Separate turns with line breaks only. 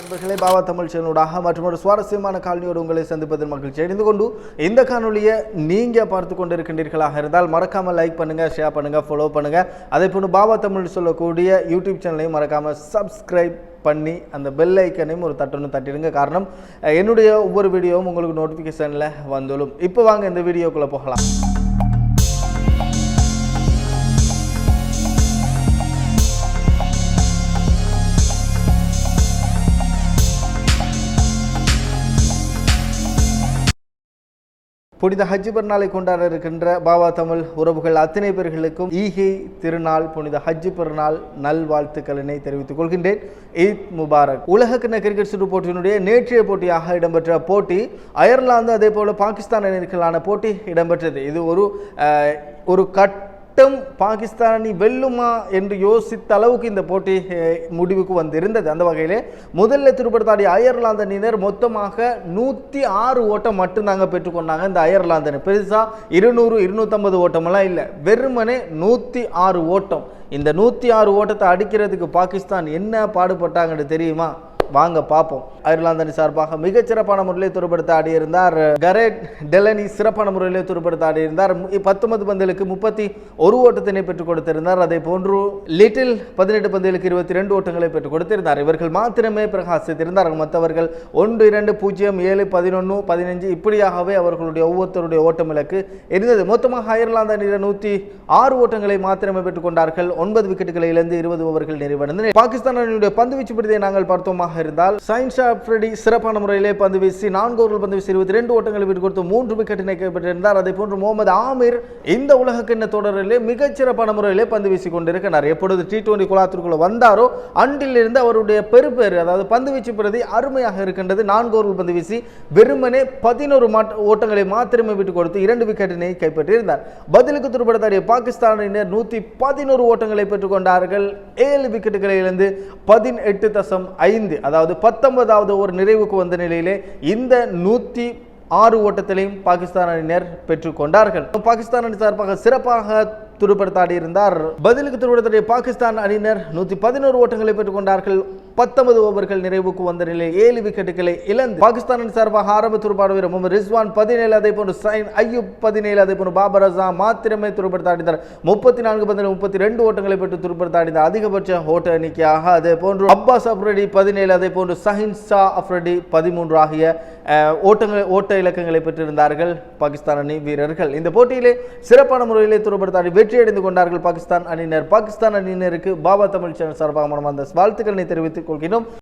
நண்பர்களே பாபா தமிழ் சேனலூடாக மற்றும் ஒரு சுவாரஸ்யமான காலனியோடு உங்களை சந்திப்பதில் மகிழ்ச்சி அடைந்து கொண்டு இந்த காணொலியை நீங்கள் பார்த்து கொண்டு இருக்கின்றீர்களாக இருந்தால் மறக்காமல் லைக் பண்ணுங்கள் ஷேர் பண்ணுங்கள் ஃபாலோ பண்ணுங்கள் அதே போன்று பாபா தமிழ் சொல்லக்கூடிய யூடியூப் சேனலையும் மறக்காமல் சப்ஸ்கிரைப் பண்ணி அந்த பெல் ஐக்கனையும் ஒரு தட்டணும் தட்டிடுங்க. காரணம் என்னுடைய ஒவ்வொரு வீடியோவும் உங்களுக்கு நோட்டிஃபிகேஷனில் வந்துடும். இப்போ வாங்க இந்த வீடியோக்குள்ளே போகலாம். புனித ஹஜ் பெருநாளை கொண்டாட இருக்கின்ற பாபா தமிழ் உறவுகள் அத்தனை பேர்களுக்கும் ஈகை திருநாள் புனித ஹஜ் பெருநாள் நல்வாழ்த்துக்களினை தெரிவித்துக் கொள்கின்றேன். ஈத் முபாரக். உலகக்கிண கிரிக்கெட் சுற்று போட்டியினுடைய நேற்றைய போட்டியாக இடம்பெற்ற போட்டி அயர்லாந்து அதே போல பாகிஸ்தான் அணிகளுக்கான போட்டி இடம்பெற்றது. இது ஒரு ஒரு கட் மட்டும் பாகிஸ்தான் வெல்லுமா என்று யோசித்த அளவுக்கு இந்த போட்டி முடிவுக்கு வந்திருந்தது. அந்த வகையிலே முதல்ல திருப்படுத்தாடி அயர்லாந்து அணியினர் மொத்தமாக நூற்றி ஆறு ஓட்டம் மட்டும்தாங்க பெற்றுக்கொண்டாங்க இந்த அயர்லாந்து அணி இருநூறு இருநூற்றம்பது ஓட்டமெல்லாம் இல்லை. வெறுமனே நூற்றி ஆறு ஓட்டம். இந்த நூற்றி ஆறு ஓட்டத்தை அடிக்கிறதுக்கு பாகிஸ்தான் என்ன பாடுபட்டாங்கன்னு தெரியுமா? வாங்க பார்ப்போம். அயர்லாந்து அணி சார்பாக மிகச்சிறப்பான முறையில் துருப்படுத்த ஆடியிருந்தார் கரேட் டெலனி சிறப்பான முறையில் துருப்படுத்த ஆடியிருந்தார். பத்தொன்பது பந்துகளுக்கு முப்பத்தி ஒரு ஓட்டத்தினை பெற்றுக் கொடுத்திருந்தார். அதே போன்று லிட்டில் பதினெட்டு பந்துகளுக்கு இருபத்தி ரெண்டு ஓட்டங்களை பெற்றுக் கொடுத்திருந்தார். இவர்கள் மாத்திரமே பிரகாசித்திருந்தார். மற்றவர்கள் ஒன்று இரண்டு பூஜ்ஜியம் ஏழு பதினொன்று பதினஞ்சு இப்படியாகவே அவர்களுடைய ஒவ்வொருத்தருடைய ஓட்டம் இலக்கு இருந்தது. மொத்தமாக அயர்லாந்து அணியினர் நூற்றி ஆறு ஓட்டங்களை மாத்திரமே பெற்றுக் கொண்டார்கள். ஒன்பது விக்கெட்டுகளை இழந்து இருபது ஓவர்கள் நிறைவடைந்தன. பாகிஸ்தான் அணியுடைய பந்து வீச்சு பிடித்தை நாங்கள் பார்த்தோமாக இருந்தால் சயின்ஸ் ஃப்ரெடி சிறப்பான முறையிலே பந்து வீசி நான்கு ஓவர்கள் பந்து வீசி இருபத்தி ரெண்டு ஓட்டங்களை விட்டு கொடுத்து மூன்று விக்கெட்டினை கைப்பற்றியிருந்தார் அதே போன்று முகமது ஆமீர் இந்த உலக கிண்ண தொடரிலே மிகச்சிறப்பான முறையிலே பந்து வீசி கொண்டிருக்கிறார். எப்பொழுது டி டுவெண்டி குழாத்திற்குள்ள வந்தாரோ அன்றிலிருந்து அவருடைய பெருப்பேறு அதாவது பந்து வீச்சு பிரதி அருமையாக இருக்கின்றது. நான்கு ஓவர்கள் பந்து வீசி வெறுமனே பதினோரு ஓட்டங்களை மாத்திரமே விட்டு கொடுத்து இரண்டு விக்கெட்டினை கைப்பற்றியிருந்தார் பதிலுக்கு துருப்படுத்தாடிய பாகிஸ்தானினர் நூற்றி பதினோரு ஓட்டங்களை பெற்றுக்கொண்டார்கள் ஏழு விக்கெட்டுகளை இழந்து பதினெட்டு தசம் ஐந்து அதாவது பத்தொன்பதாவது ஒரு நிறைவுக்கு வந்த நிலையிலே இந்த நூற்றி ஆறு ஓட்டத்திலையும் பாகிஸ்தான் அணியினர் பெற்றுக்கொண்டார்கள் பாகிஸ்தான் அணி சார்பாக சிறப்பாக துடுப்படுத்தாடி இருந்தார். பதிலுக்கு துடுப்படுத்தாடிய பாகிஸ்தான் அணியினர் நூற்றி பதினோரு ஓட்டங்களை பெற்றுக்கொண்டார்கள் பத்தொன்பது ஓவர்கள் நிறைவுக்கு வந்த நிலையில் ஏழு விக்கெட்டுகளை இழந்து பாகிஸ்தானின் சார்பாக ஆரம்ப துடுப்பாடு வீரர் முகமது ரிஸ்வான் பதினேழு அதே போன்று சைன் ஐயூப் பதினேழு அதே போன்று பாபர் அசாம் மாத்திரமே துடுப்படுத்தாடினார் முப்பத்தி நான்கு பந்தில் முப்பத்தி ரெண்டு ஓட்டங்களை பெற்று துடுப்படுத்தாடினார் அதிகபட்ச ஓட்ட எண்ணிக்கையாக அதே போன்று அப்பாஸ் அப்ரடி பதினேழு அதே போன்று சஹின் ஷா அப்ரடி பதிமூன்று ஆகிய ஓட்டங்கள் ஓட்ட இலக்கங்களை பெற்றிருந்தார்கள் பாகிஸ்தான் அணி வீரர்கள். இந்த போட்டியிலே சிறப்பான முறையிலே துடுப்படுத்தாடி வெற்றியடைந்து கொண்டார்கள் பாகிஸ்தான் அணியினர். பாகிஸ்தான் அணியினருக்கு பாபா தமிழ் சேனல் சார்பாக மனமார்ந்த வாழ்த்துக்களை தெரிவித்துக் porque no,